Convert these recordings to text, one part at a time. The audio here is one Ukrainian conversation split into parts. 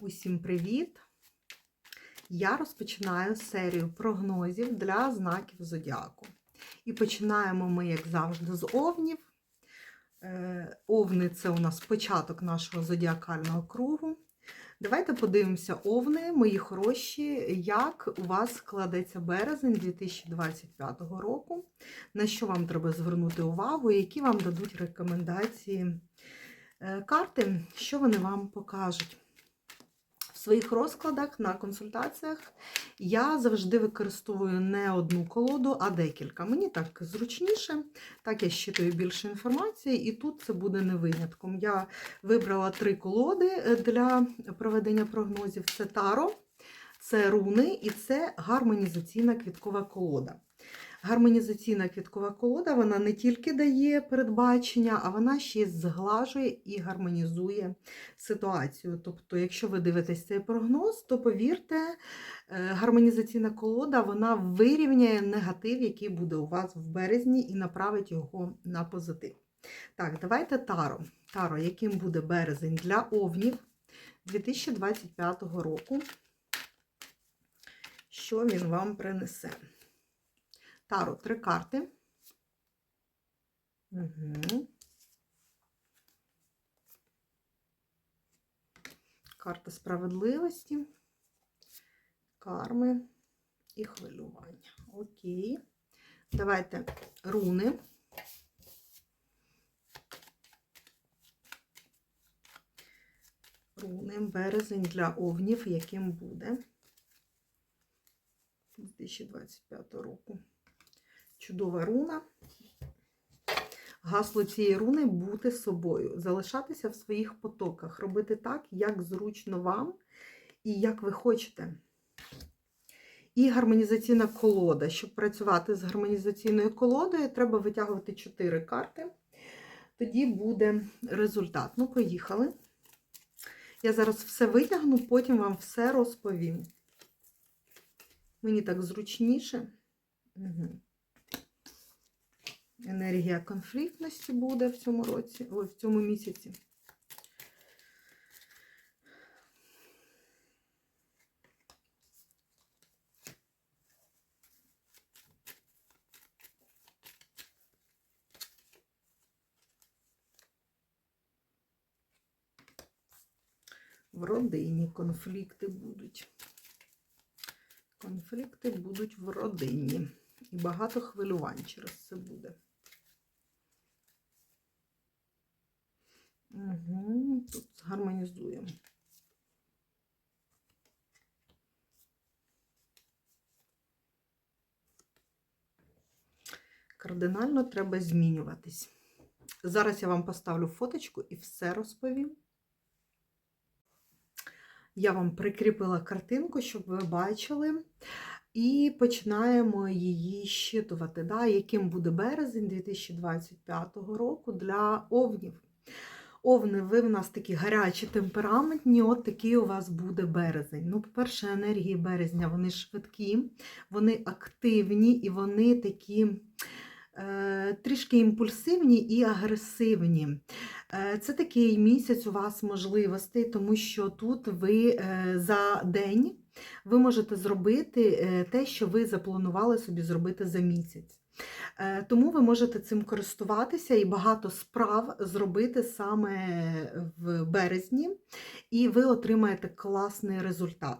Усім привіт! Я розпочинаю серію прогнозів для знаків зодіаку. І починаємо ми, як завжди, з овнів. Е, Овни це у нас початок нашого зодіакального кругу. Давайте подивимося, овни, мої хороші, як у вас складеться березень 2025 року, на що вам треба звернути увагу, які вам дадуть рекомендації е, карти, що вони вам покажуть. Своїх розкладах на консультаціях я завжди використовую не одну колоду, а декілька. Мені так зручніше, так я щитую більше інформації, і тут це буде не винятком. Я вибрала три колоди е, для проведення прогнозів: це таро, це руни і це гармонізаційна квіткова колода. Гармонізаційна квіткова колода вона не тільки дає передбачення, а вона ще зглажує і гармонізує ситуацію. Тобто, якщо ви дивитесь цей прогноз, то повірте, е, гармонізаційна колода вона вирівняє негатив, який буде у вас в березні, і направить його на позитив. Так, давайте таро. Таро, яким буде березень для овнів 2025 року. Що він вам принесе? Таро три карти. Угу. Карта справедливості, карми і хвилювання. Окей. Давайте руни. Руни, березень для овнів, яким буде 2025 року. Чудова руна. Гасло цієї руни бути собою, залишатися в своїх потоках, робити так, як зручно вам і як ви хочете. І гармонізаційна колода. Щоб працювати з гармонізаційною колодою, треба витягувати 4 карти. Тоді буде результат. Ну, поїхали. Я зараз все витягну, потім вам все розповім. Мені так зручніше. Угу. Енергія конфліктності буде в цьому році, ой, в цьому місяці. В родині конфлікти будуть. Конфлікти будуть в родині. І багато хвилювань через це буде. Угу, Тут гармонізуємо. Кардинально треба змінюватись. Зараз я вам поставлю фоточку і все розповім. Я вам прикріпила картинку, щоб ви бачили. І починаємо її щитувати, да, яким буде березень 2025 року для овнів. Овни, ви в нас такі гарячі, темпераментні, от такий у вас буде березень. Ну, по-перше, енергії березня вони швидкі, вони активні і вони такі е, трішки імпульсивні і агресивні. Е, це такий місяць у вас можливостей, тому що тут ви е, за день ви можете зробити те, що ви запланували собі зробити за місяць. Тому ви можете цим користуватися і багато справ зробити саме в березні, і ви отримаєте класний результат.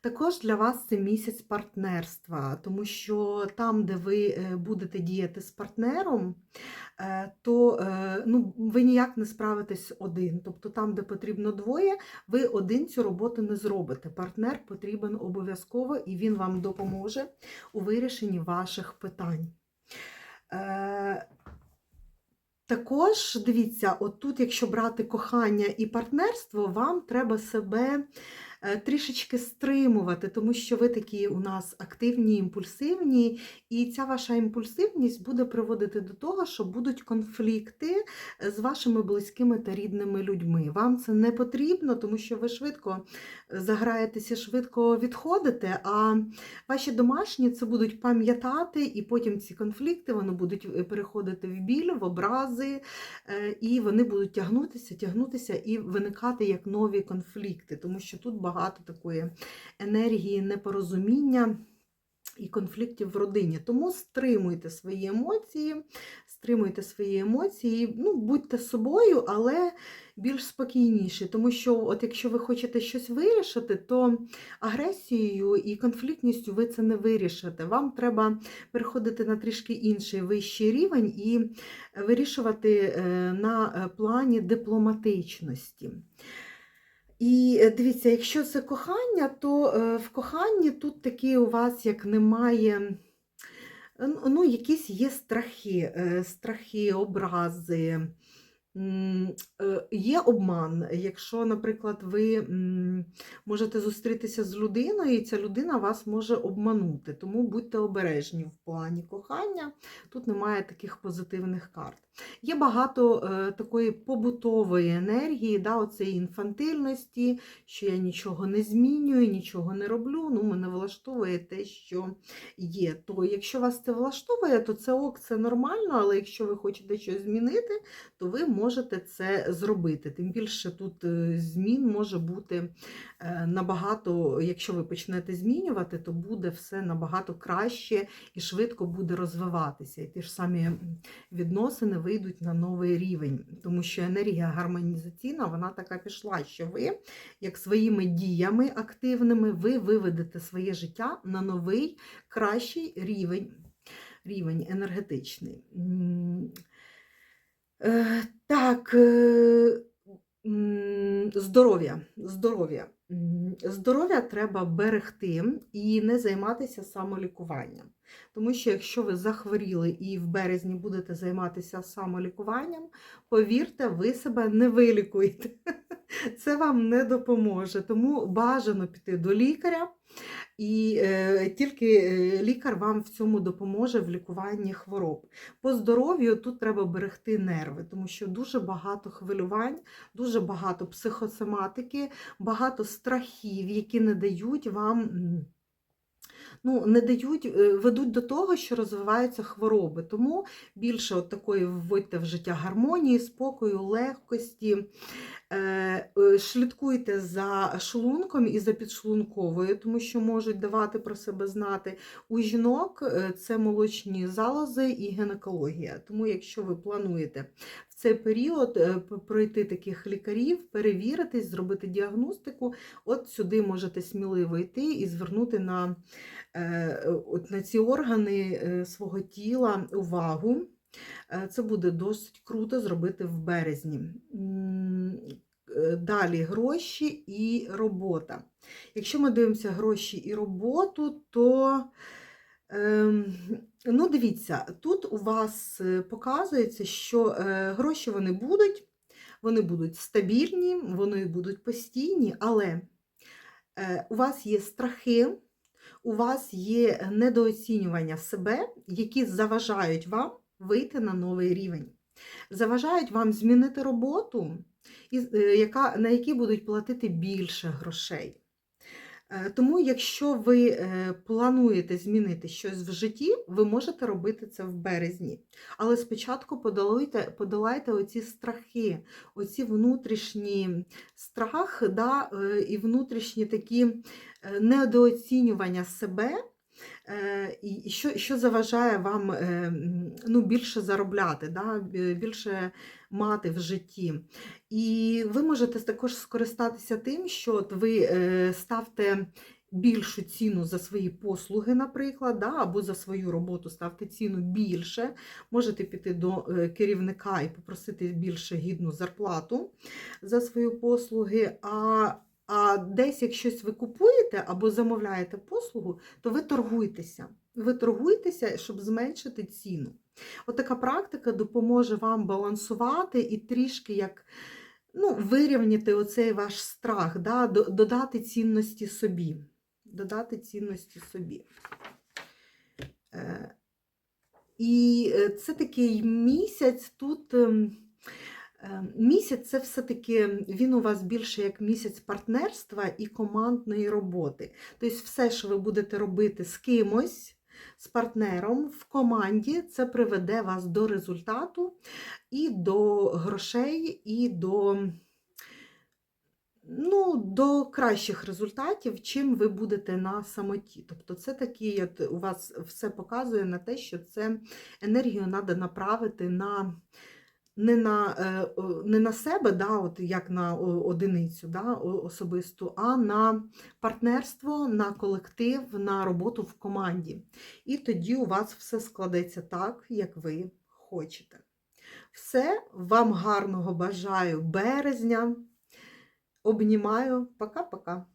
Також для вас це місяць партнерства, тому що там, де ви будете діяти з партнером, то ну, ви ніяк не справитесь один. Тобто там, де потрібно двоє, ви один цю роботу не зробите. Партнер потрібен обов'язково і він вам допоможе у вирішенні ваших питань. Також, дивіться, отут, якщо брати кохання і партнерство, вам треба себе е, трішечки стримувати, тому що ви такі у нас активні, імпульсивні, і ця ваша імпульсивність буде приводити до того, що будуть конфлікти з вашими близькими та рідними людьми. Вам це не потрібно, тому що ви швидко заграєтеся, швидко відходите, а ваші домашні це будуть пам'ятати, і потім ці конфлікти вони будуть е, переходити в біль, в образи, е, і вони будуть тягнутися, тягнутися і виникати як нові конфлікти, тому що тут багато такої енергії непорозуміння. І конфліктів в родині. Тому стримуйте свої емоції, стримуйте свої емоції, ну, будьте собою, але більш спокійніші. Тому що, от якщо ви хочете щось вирішити, то агресією і конфліктністю ви це не вирішите. Вам треба переходити на трішки інший вищий рівень і вирішувати е, на плані дипломатичності. І е, дивіться, якщо це кохання, то е, в коханні тут такі у вас як немає, ну, якісь є страхи, е, страхи, образи. Е, Є обман. Якщо, наприклад, ви можете зустрітися з людиною, і ця людина вас може обманути. Тому будьте обережні в плані кохання. Тут немає таких позитивних карт. Є багато е, такої побутової енергії, да, оцеї інфантильності, що я нічого не змінюю, нічого не роблю, ну, мене влаштовує те, що є. То якщо вас це влаштовує, то це ок, це нормально, але якщо ви хочете щось змінити, то ви можете це зробити. Тим більше тут е, змін може бути е, набагато, якщо ви почнете змінювати, то буде все набагато краще і швидко буде розвиватися. І ті ж самі відносини вийдуть на новий рівень, тому що енергія гармонізаційна, вона така пішла, що ви, як своїми діями активними, ви виведете своє життя на новий, кращий рівень, рівень енергетичний. Е, Так, е, здоров'я. Здоров'я. Здоров'я треба берегти і не займатися самолікуванням. Тому що якщо ви захворіли і в березні будете займатися самолікуванням, повірте, ви себе не вилікуєте. Це вам не допоможе. Тому бажано піти до лікаря, і е, тільки е, лікар вам в цьому допоможе в лікуванні хвороб. По здоров'ю тут треба берегти нерви, тому що дуже багато хвилювань, дуже багато психосоматики, багато страхів, які не дають вам. Ну, не дають, е, ведуть до того, що розвиваються хвороби. Тому більше от такої вводьте в життя гармонії, спокою, легкості. Е, е, Слідкуйте за шлунком і за підшлунковою, тому що можуть давати про себе знати. У жінок е, це молочні залози і гінекологія. Тому, якщо ви плануєте в цей період пройти таких лікарів, перевіритись, зробити діагностику, от сюди можете сміливо йти і звернути на, от на ці органи свого тіла увагу. Це буде досить круто зробити в березні. Далі гроші і робота. Якщо ми дивимося гроші і роботу, то ем, ну, дивіться, тут у вас е, показується, що е, гроші вони будуть, вони будуть стабільні, вони будуть постійні, але е, у вас є страхи, у вас є недооцінювання себе, які заважають вам вийти на новий рівень. Заважають вам змінити роботу, яка, на якій будуть платити більше грошей. Е, Тому, якщо ви е, плануєте змінити щось в житті, ви можете робити це в березні. Але спочатку подолайте, подолайте оці страхи, оці внутрішні страх да, е, і внутрішні такі е, недооцінювання себе. Е, І що, що заважає вам е, ну, більше заробляти, да, більше мати в житті. І ви можете також скористатися тим, що от ви е, ставте більшу ціну за свої послуги, наприклад, да, або за свою роботу ставте ціну більше. Можете піти до керівника і попросити більше гідну зарплату за свої послуги. А а десь, як щось ви купуєте або замовляєте послугу, то ви торгуйтеся. Ви торгуйтеся, щоб зменшити ціну. От практика допоможе вам балансувати і трішки як ну, вирівняти оцей ваш страх, да, додати цінності собі. Додати цінності собі. Е, І е, це такий місяць тут. Е, Місяць це все-таки він у вас більше як місяць партнерства і командної роботи. Тобто, все, що ви будете робити з кимось, з партнером в команді, це приведе вас до результату і до грошей, і до, ну, до кращих результатів, чим ви будете на самоті. Тобто, це от у вас все показує на те, що це енергію треба направити на. Не на, е, не на себе, да, от як на одиницю да, особисту, а на партнерство, на колектив, на роботу в команді. І тоді у вас все складеться так, як ви хочете. Все, вам гарного бажаю березня. Обнімаю. Пока-пока.